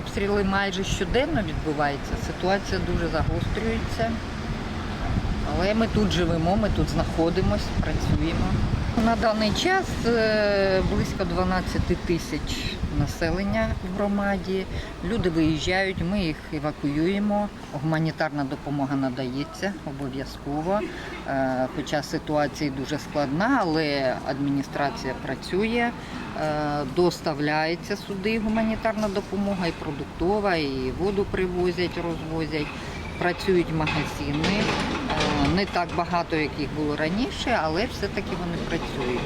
обстріли майже щоденно відбуваються. Ситуація дуже загострюється. Але ми тут живемо, ми тут знаходимося, працюємо. На даний час е, близько 12 тисяч населення в громаді. Люди виїжджають, ми їх евакуюємо. Гуманітарна допомога надається обов'язково. Е, Хоча ситуація дуже складна, але адміністрація працює, е, доставляється сюди гуманітарна допомога, і продуктова, і воду привозять, розвозять. Працюють магазини, Е, не так багато, як їх було раніше, але все-таки вони працюють.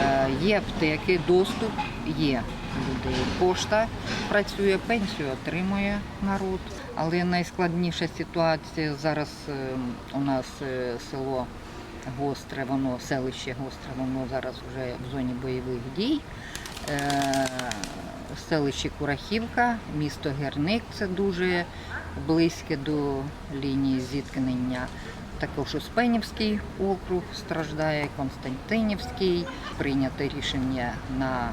Е, Є аптеки, доступ є людей. Пошта працює, пенсію отримує народ. Але найскладніша ситуація зараз е, у нас село Гостре, воно селище Гостре, воно зараз вже в зоні бойових дій. Селище Курахівка, місто Герник це дуже близьке до лінії зіткнення. Також Успенівський округ страждає, Константинівський. Прийнято рішення на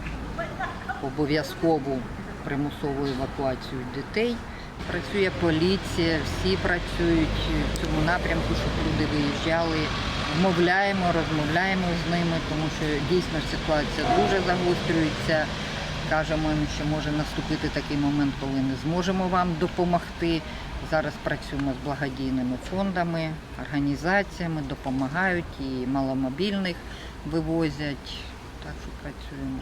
обов'язкову примусову евакуацію дітей. Працює поліція, всі працюють в цьому напрямку, щоб люди виїжджали. Вмовляємо, розмовляємо з ними, тому що дійсно ситуація дуже загострюється. Кажемо їм, що може наступити такий момент, коли не зможемо вам допомогти. Зараз працюємо з благодійними фондами, організаціями, допомагають і маломобільних вивозять. Так що працюємо.